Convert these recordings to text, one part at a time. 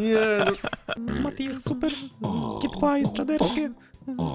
Nie, no, Mati jest super, G2 jest czaderskie,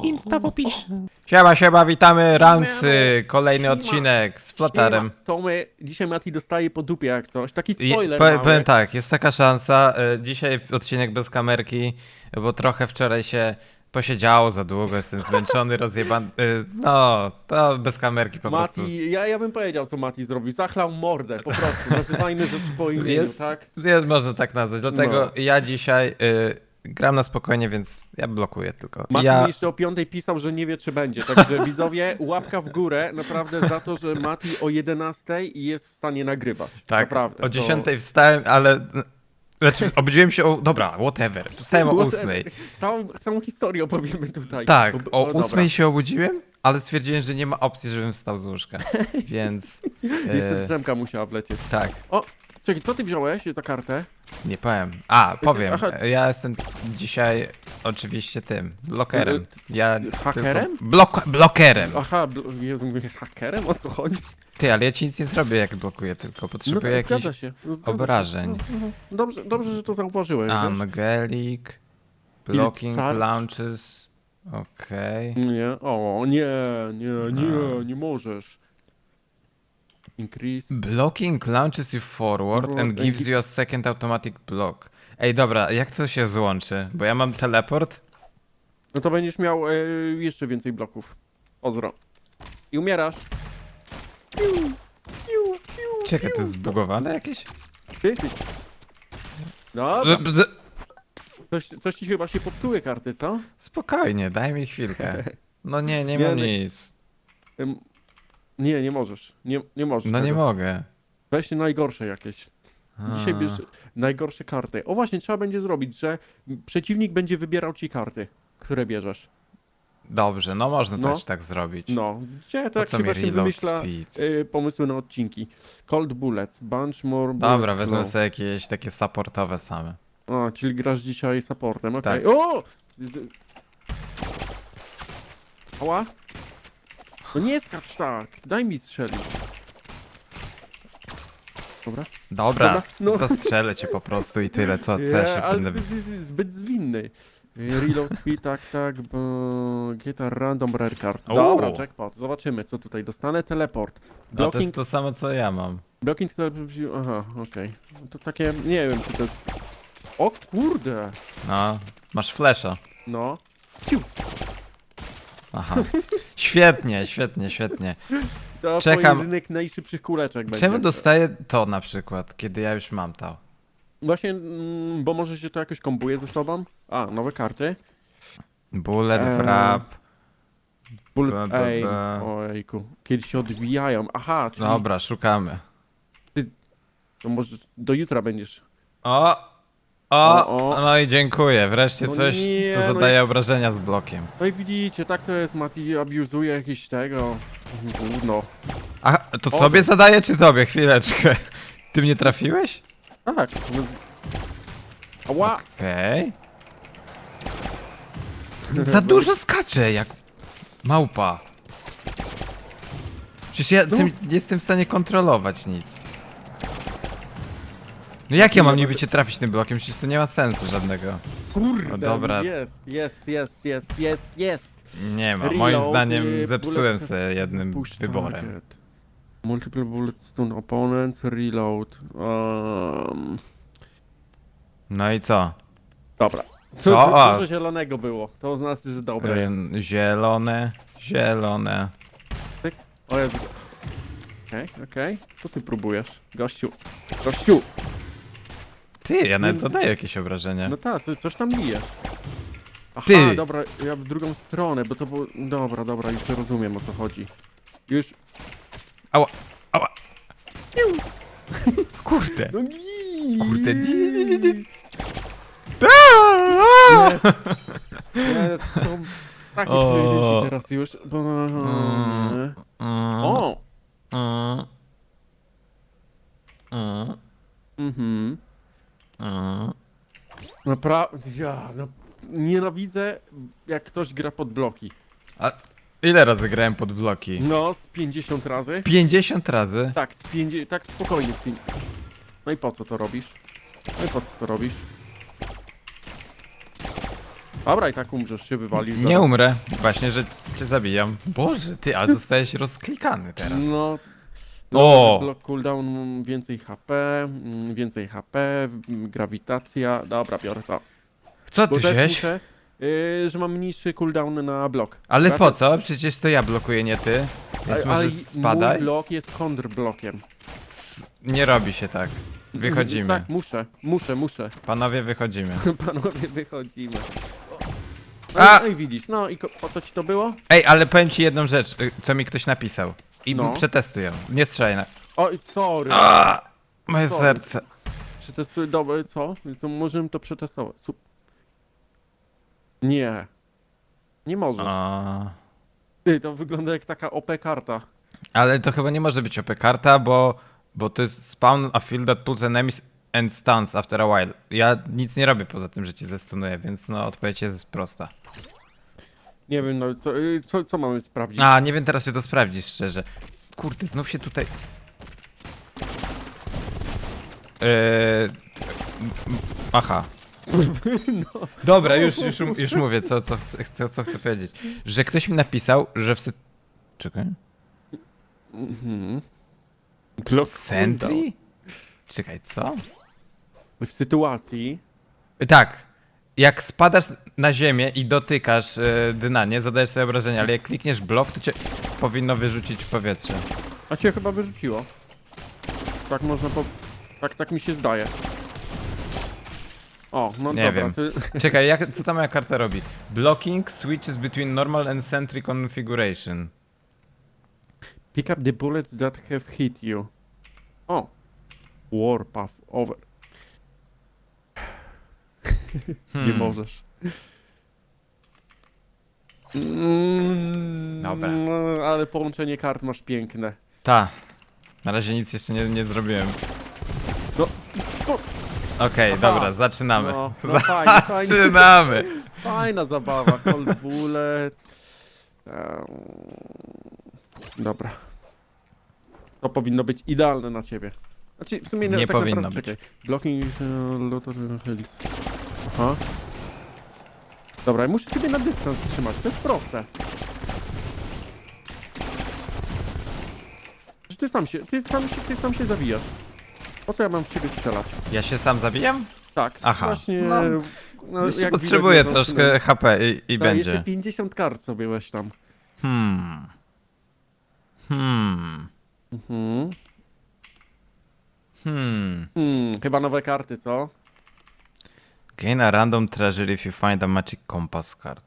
Insta w opisie. Siema, siema, witamy Ramcy, kolejny odcinek z Flatarem. To my, dzisiaj Mati dostaje po dupie jak coś. Taki I spoiler powiem, mały. powiem tak, jest taka szansa, y, dzisiaj odcinek bez kamerki, bo trochę wczoraj się posiedziało za długo, jestem zmęczony, rozjebany, y, no, to bez kamerki po prostu. Mati, ja, ja bym powiedział co Mati zrobił. Zachlał mordę, po prostu. Nazywajmy rzeczy po imieniu, Jest- tak? Jest, można tak nazwać, dlatego No. ja dzisiaj y, gram na spokojnie, więc ja blokuję tylko. Mati ja... jeszcze o piątej pisał, że nie wie czy będzie, także widzowie, łapka w górę naprawdę za to, że Mati o 11 jest w stanie nagrywać. Tak, naprawdę, o to- 10 wstałem, ale... Znaczy, obudziłem się o... Dobra, whatever. Wstałem o Whatever. 8. Całą, całą historię opowiemy tutaj. Tak, O- o o, dobra. 8 się obudziłem, ale stwierdziłem, że nie ma opcji, żebym wstał z łóżka. Więc. Jeszcze E, drzemka musiała wlecieć. tak, Czekaj, co ty wziąłeś za kartę? nie powiem. A, powiem. Aha. Ja jestem dzisiaj oczywiście tym, blokerem. Ja Hakerem? Tylko... Blok blokerem. Aha, bl- Jezu, mówię hakerem? O co chodzi? Ty, ale ja ci nic nie zrobię, jak blokuję, tylko potrzebuję tak, jakichś zgadza się. Zgadza obrażeń. Się. Mhm. Dobrze, dobrze, że to zauważyłeś. wiesz? Angelic, blocking charge. launches. Okej. Nie, o, nie, nie, nie, nie możesz. Increase. Blocking launches you forward Forward and and gives gi- you a second automatic block. Ej, dobra, jak to się złączy? Bo ja mam teleport. No to będziesz miał e, jeszcze więcej bloków. Ozro. I umierasz. Piu, piu, piu, Czekaj, to jest zbugowane jakieś? Ty, ty. No, B- b- coś, coś ci chyba się popsuje karty, co? Spokojnie, daj mi chwilkę. No nie, nie Nie, mam no- nic. Nie, nie możesz. Nie, nie możesz. No nie tego. mogę. Weź najgorsze jakieś. Dzisiaj A. bierz najgorsze karty. O właśnie, trzeba będzie zrobić, że przeciwnik będzie wybierał ci karty, które bierzesz. Dobrze, no można No. też tak zrobić. No, gdzie tak co się właśnie wymyśla y, pomysły na odcinki. Cold Bullets, Bunch More Dobra, bullets, wezmę no. sobie jakieś takie supportowe same. O, czyli grasz dzisiaj supportem, okej. Tak. O! Z... Ała? No nie skacz tak, daj mi strzelić. Dobra. Dobra, Dobra, no. zastrzelę cię po prostu i tyle, co, co ja się ale będę... ty jesteś zbyt zwinny. Reload speed, tak, tak, bo... Get a random rare card. O! Dobra, jackpot. Zobaczymy, co tutaj dostanę. Teleport. No to Blocking, jest to samo, co ja mam. blocking teleport... Aha, okej. No To takie, nie wiem, czy to. O kurde! No, masz flesza. No. Aha. Świetnie, świetnie, świetnie. To Czekam. pojedynek najszybszych kuleczek będzie. Czemu dostaję to na przykład, kiedy ja już mam to? Właśnie, mm, bo może się to jakoś kombuje ze sobą. A, nowe karty. Bullet Eee, wrap. Bullets Ba, ba, aim. ba. Ojejku. Kiedy się odbijają. Aha, czyli Dobra, szukamy. to może do jutra będziesz. O! O! O, o. No i dziękuję. Wreszcie No coś, nie, co no zadaje obrażenia z blokiem. No i widzicie, tak to jest, Mati abuzuje jakieś tego... Gówno. A to O, sobie to- zadaję, czy tobie? Chwileczkę. Ty mnie trafiłeś? Tak. no- Ała! Okej. Za dużo skacze, jak małpa. Przecież ja No. tym nie jestem w stanie kontrolować nic. No jak ja mam niby cię trafić tym blokiem? Przecież to nie ma sensu żadnego. Kurde, No dobra. Jest, jest, jest, jest, jest, jest. Nie ma. Reload, Moim y, zdaniem zepsułem bullets- sobie jednym Push wyborem. target. Multiple bullets stun opponents, reload. Um, No i co? dobra. Co? A. Dużo zielonego było. To znaczy, że dobre jest. Ym, Zielone, zielone. O Jezu. Okej, okej. Co ty próbujesz? Gościu. Gościu! Ty, ja nawet Nie- zadaję jakieś obrażenia. No tak, co- coś tam bijesz. Aha, Ty! dobra, ja w drugą stronę, bo to było... Dobra, dobra, już rozumiem o co chodzi. Już... Kurde. No Kurde, di, di, di, di. Jest. Jest, są takie O. pojedynki teraz już, bo... Mm. O! Mm. Mm. Mhm. Mm. Naprawdę, ja no, nienawidzę jak ktoś gra pod bloki. A Ile razy grałem pod bloki? No, z 50 razy. 50 razy? Tak, z 50, tak spokojnie. z No i po co to robisz? No i po co to robisz? Dobra, i tak umrzesz, się wywalisz. Nie zaraz. umrę. Właśnie, że cię zabijam. Boże, ty, ale zostałeś rozklikany teraz. No. O! Block cooldown, więcej HP, mm, więcej HP, mm, grawitacja. Dobra, biorę to. Co Bo ty też muszę, y, że mam mniejszy cooldown na blok. Ale Tak? po co? Przecież to ja blokuję, nie ty. Więc Ale- może ale spadaj. Mój blok jest kontrblockiem. Nie robi się tak. Wychodzimy. Tak, muszę, muszę, muszę. Panowie, wychodzimy. Panowie, wychodzimy. No, A! i- no i widzisz, no i ko- po co ci to było? Ej, ale powiem ci jedną rzecz, y, co mi ktoś napisał. I No. przetestuję. Nie strzelaj na... Oj, sorry. A, moje Sorry. serce. Przetestuję, dobra, co? To możemy to przetestować. Su- nie. Nie możesz. A. Ty, to wygląda jak taka OP karta. Ale to chyba nie może być OP karta, bo, bo to jest spawn a field that pulls enemies and stuns after a while. Ja nic nie robię poza tym, że cię zestunuję, więc no odpowiedź jest prosta. Nie wiem, no co, y, co, co mamy sprawdzić? A, nie wiem teraz, czy to sprawdzisz szczerze. Kurde, znów się tutaj... Eee... Aha. Dobra, już, już, już mówię, co, co, chcę, co chcę powiedzieć. Że ktoś mi napisał, że w... Sy... Czekaj. Mhm. Block Sentry? Czekaj, co? W sytuacji... Tak. Jak spadasz na ziemię i dotykasz e, dna, nie zadajesz sobie obrażenia, ale jak klikniesz blok, to cię powinno wyrzucić w powietrze. A cię chyba wyrzuciło. Tak można po... Tak, tak mi się zdaje. O, no Nie dobra. wiem. Ty... Czekaj, jak, co ta moja karta robi? Blocking switches between normal and sentry configuration. Pick up the bullets that have hit you. O. Warpath over. Nie Hmm. możesz. Mm, Dobra. No, ale połączenie kart masz piękne. Ta. Na razie nic jeszcze nie, nie zrobiłem. No, co? Okej, Aha. dobra, zaczynamy. No, no fajnie, fajnie. Zaczynamy! Fajna zabawa. Cold bullet. Em, Dobra. To powinno być idealne na ciebie. Znaczy, w sumie Nie tak powinno naprawdę, być. Czekaj. Blocking uh, Lotus Helis. Aha. Dobra, muszę ciebie na dystans trzymać. To jest proste. Ty sam się, ty sam się, ty sam się zawijasz. Po co ja mam w ciebie strzelać? Ja się sam zabijam? Tak, Aha. właśnie. No, no, Jeszcze jak potrzebuję widać, no, troszkę HP i, i no, Jeszcze będzie. 50 kart sobie weź tam. Hmm. Hmm. Mhm. Hmm. Hmm, chyba nowe karty, co? Gain a random treasure if you find a magic compass card.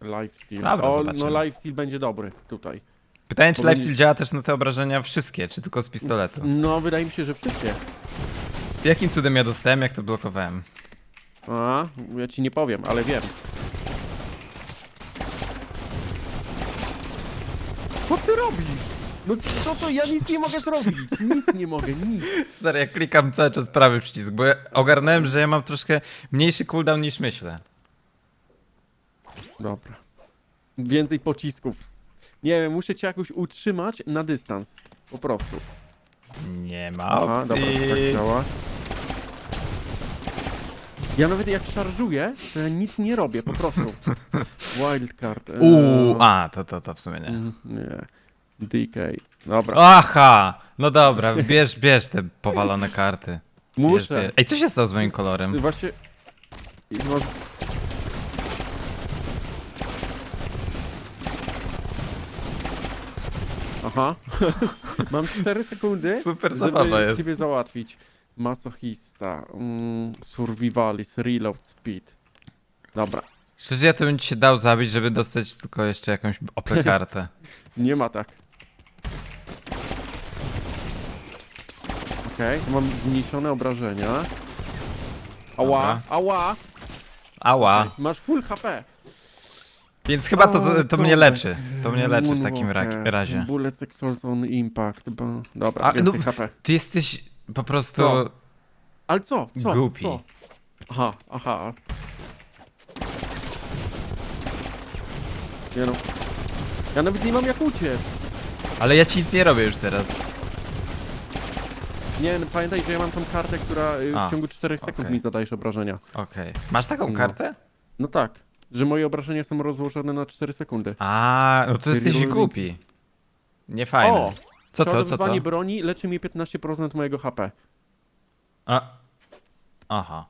Lifesteal. Dobra, o, zobaczymy. no lifesteal będzie dobry tutaj. Pytanie, czy Powinni- lifesteal działa też na te obrażenia wszystkie, czy tylko z pistoletu? No, wydaje mi się, że wszystkie. Jakim cudem ja dostałem, jak to blokowałem? A, ja ci nie powiem, ale wiem. Co ty robisz? No co to? Ja nic nie mogę zrobić. Nic nie mogę, nic. Stary, ja klikam cały czas prawy przycisk, bo ja ogarnąłem, że ja mam troszkę mniejszy cooldown niż myślę. Dobra. Więcej pocisków. Nie wiem, muszę cię jakoś utrzymać na dystans. Po prostu. Nie ma Aha, opcji. dobra, to tak działa. Ja nawet jak szarżuję, to ja nic nie robię, po prostu. Wildcard. eee, Uuu, a, to, to, to w sumie nie. mm, Nie. DK. Dobra. Aha! No dobra, bierz, bierz te powalone karty. Bierz, Muszę. bierz. Ej, co się stało z moim kolorem? Właśnie... i Może... Aha. Mam 4 sekundy, Super zabawa żeby jest. ciebie załatwić. Masochista, mm, survivalist, reload speed. Dobra, Szczerze, ja to bym ci się dał zabić, żeby dostać tylko jeszcze jakąś OP kartę. nie ma tak. Okej, tu mam zmniejszone obrażenia. Ała, Dobra. ała! Ała. Masz full HP. Więc chyba to, to mnie leczy. To mnie leczy w takim ra Moonwalker, razie. Bullets explode on impact, bo... Dobra, A, no- HP. Ty jesteś po prostu... Co? Ale co? Co? Głupi. Co? Aha, aha. Nie no. Ja nawet nie mam jak uciec. Ale ja ci nic nie robię już teraz. Nie, no, pamiętaj, że ja mam tą kartę, która y, A, w ciągu 4 sekund okej. mi zadajesz obrażenia. Okej. Masz taką No. kartę? No tak, że moje obrażenia są rozłożone na 4 sekundy. A, no to jesteś Reloading. głupi. Nie fajne. O! Co to, co to? Przeładowywanie broni leczy mi 15% mojego HP. A. Aha.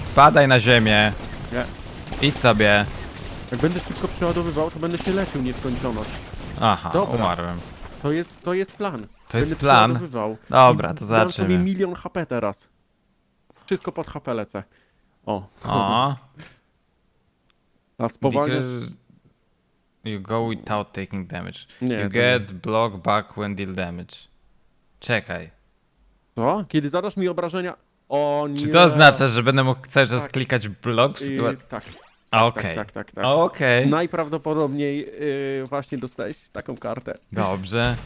Spadaj na ziemię. Nie. Idź sobie. Jak będę szybko przeładowywał, to będę się leczył nieskończoność. Aha, Dobra. umarłem. To jest, to jest plan. To jest będę plan. przeładowywał. Dobra, I to Dam zobaczymy. sobie milion HP teraz. Wszystko pod HP lecę. O. O. A spowalnia... Because you go without taking damage. Nie, you to get block back when deal damage. Czekaj. Co? Kiedy zadasz mi obrażenia... O nie. Czy to oznacza, że będę mógł cały czas Tak. klikać blok? w Y, sytua- tak, tak, Okej. tak, tak, tak. Okej. Najprawdopodobniej y, właśnie dostałeś taką kartę. Dobrze.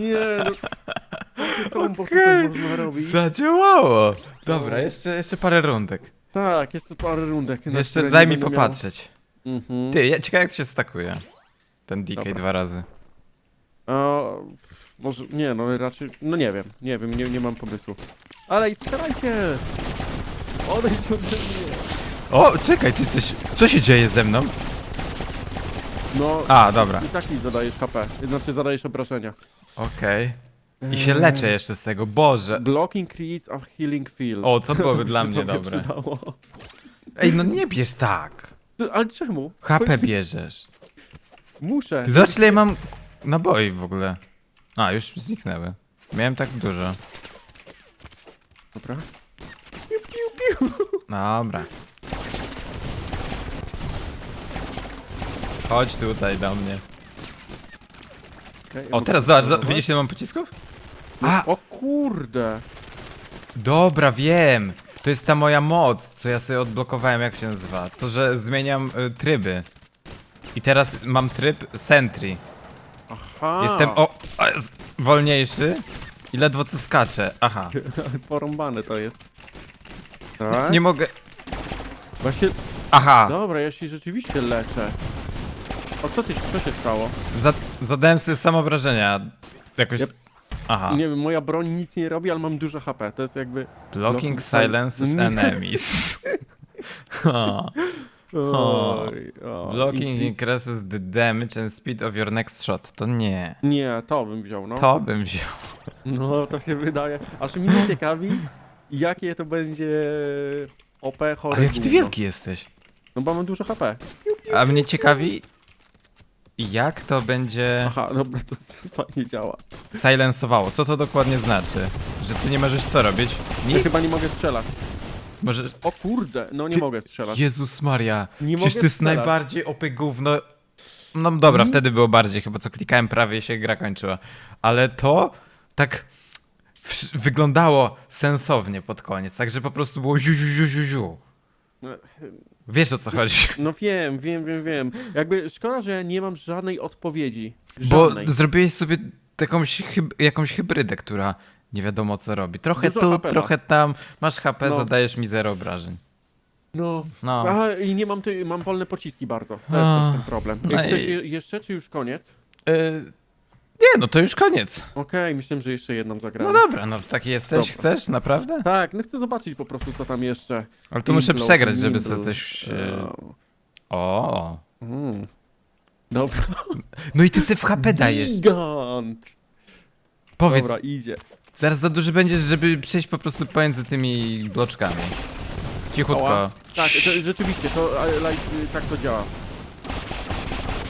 Nie, no... Kombo tutaj można robić? Zadziałało! Dobra, jeszcze, jeszcze parę rundek. Tak, jeszcze parę rundek. na Jeszcze które daj nie mi będę miał- popatrzeć. Mhm. Ty, ja, ciekawe jak to się stakuje. Ten DK Dobra. dwa razy. O, może, nie, no raczej, no nie wiem, nie wiem, nie, nie mam pomysłu. Ale i strzelajcie! Odejdź ode mnie! O, czekaj, ty coś... Co się dzieje ze mną? No, A, dobra. i tak mi zadajesz HP, znaczy zadajesz obrażenia. Okej. I się leczę jeszcze z tego, Boże. Blocking creates a healing field. O, to byłoby dla mnie dobre. przydało. Ej, no nie bierz tak. Ty, Ale czemu? HP bierzesz. Muszę. Ty zobacz ile ja mam naboi w ogóle. A, już zniknęły. Miałem tak dużo. Dobra. Dobra. Chodź tutaj do mnie. O, teraz zobacz, zobacz widzisz ile mam pocisków? A! O kurde! Dobra, wiem. To jest ta moja moc, co ja sobie odblokowałem, jak się nazywa. To, że zmieniam y, tryby. I teraz mam tryb Sentry. Aha! Jestem o, wolniejszy i ledwo co skaczę. Aha. Porąbane to jest. Tak? Nie mogę. Właśnie, Aha. dobra, ja się rzeczywiście leczę. O co ty, co się stało? Za, zadałem sobie samobrażenia. Jakoś. Yep. Aha. Nie wiem, moja broń nic nie robi, ale mam dużo HP. To jest jakby... Blocking Blocking sil- silences Nie. enemies. O. O, Blocking increase- increases the damage and speed of your next shot. To nie. Nie, to bym wziął, no. To bym wziął. No, to się wydaje. Aż mnie ciekawi, jakie to będzie OP chore Ale jaki ty gówno. wielki jesteś. No bo mam dużo HP. A mnie ciekawi, jak to będzie Aha, dobra, to fajnie działa. silensowało. Co to dokładnie znaczy? Że ty nie możesz co robić? Ja Nic? chyba nie mogę strzelać. O kurde, no nie Ty- mogę strzelać. Jezus Maria. Nie Przecież mogę to jest strzelać. najbardziej opy gówno. No dobra, wtedy było bardziej, chyba co klikałem prawie się gra kończyła. Ale to tak wsz- wyglądało sensownie pod koniec, także po prostu było ziu, ziu, ziu, ziu, ziu. No, Wiesz o co chodzi. No wiem, wiem, wiem, wiem. Jakby szkoda, że ja nie mam żadnej odpowiedzi. Bo Żadnej. zrobiłeś sobie jakąś, hyb jakąś hybrydę, która nie wiadomo co robi. Trochę Dużo tu, HP ma. trochę tam, masz HP, No. zadajesz mi zero obrażeń. No, No. A, i nie mam, ty, mam wolne pociski bardzo. To jest ten problem. No Chcesz i- je, jeszcze, czy już koniec? Yy, nie, no to już koniec. Okej, myślałem, że jeszcze jedną zagrałem. No dobra, no taki jesteś, Dobra. chcesz, naprawdę? Tak, no chcę zobaczyć po prostu, co tam jeszcze. Ale to muszę przegrać, żeby Nimble. sobie coś... Eee, O. Mm. Dobra. No i ty sobie w HP dajesz. Gigant! Powiedz, Dobra, idzie. Zaraz za duży będziesz, żeby przejść po prostu pomiędzy tymi bloczkami. Cichutko. Ała. Tak, to, rzeczywiście, to like, y, tak to działa.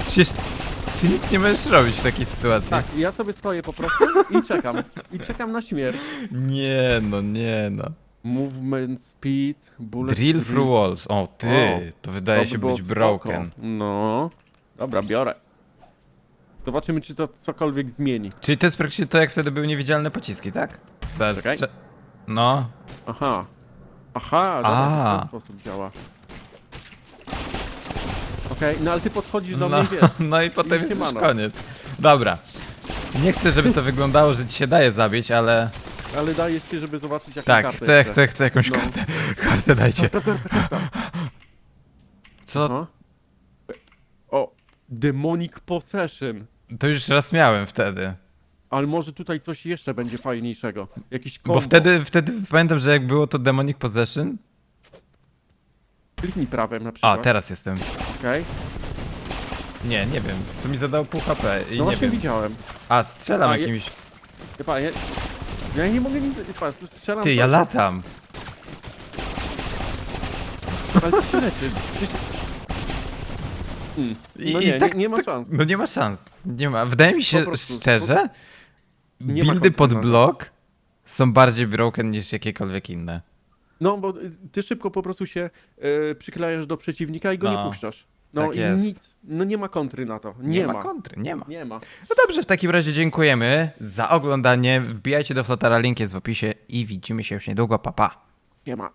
Przecież ty nic nie możesz robić w takiej sytuacji. Tak, ja sobie stoję po prostu i czekam. I czekam na śmierć. Nie no, nie no. Movement speed, bullet Drill through walls. O, ty, O, to wydaje by się było być spoko. broken. No. Dobra, biorę. Zobaczymy, czy to cokolwiek zmieni. Czyli to jest praktycznie to, jak wtedy były niewidzialne pociski, tak? Zaraz Czekaj. strze- No, Aha. Aha, dobra, A. w ten sposób działa. Okej, no ale ty podchodzisz do no, mnie, wiesz. no i potem jest już siemano. koniec. Dobra. Nie chcę, żeby to wyglądało, że ci się daje zabić, ale Ale daję ci, żeby zobaczyć jaką tak, chcę, chcę, chcę jakąś No. kartę. Kartę dajcie. Co? O, Demonic Possession. To już raz miałem wtedy. Ale może tutaj coś jeszcze będzie fajniejszego. Jakiś kombo. Bo wtedy, wtedy pamiętam, że jak było to Demonic Possession. Kliknij prawem na A, przykład. teraz jestem. Okej. Nie, nie wiem. To mi zadało pół HP i No nie właśnie wiem. widziałem. A, strzelam A, je- jakimś. Chyba, ja, ja nie mogę nic... Chyba, strzelam... Ty, ja latam. Ale to się leczy. I- No i nie, tak- nie, nie ma tak- szans. No nie ma szans. Nie ma. Wydaje mi się Po prostu, szczerze, Nie ma buildy pod blok są bardziej broken niż jakiekolwiek inne. No, bo y, ty szybko po prostu się y, przyklejasz do przeciwnika i go No, nie puszczasz. No tak i jest. nic, no nie ma kontry na to. Nie, ma. kontry, nie ma. Nie ma. No dobrze, w takim razie dziękujemy za oglądanie. Wbijajcie do Flotara, link jest w opisie i widzimy się już niedługo. Pa, pa. Nie ma.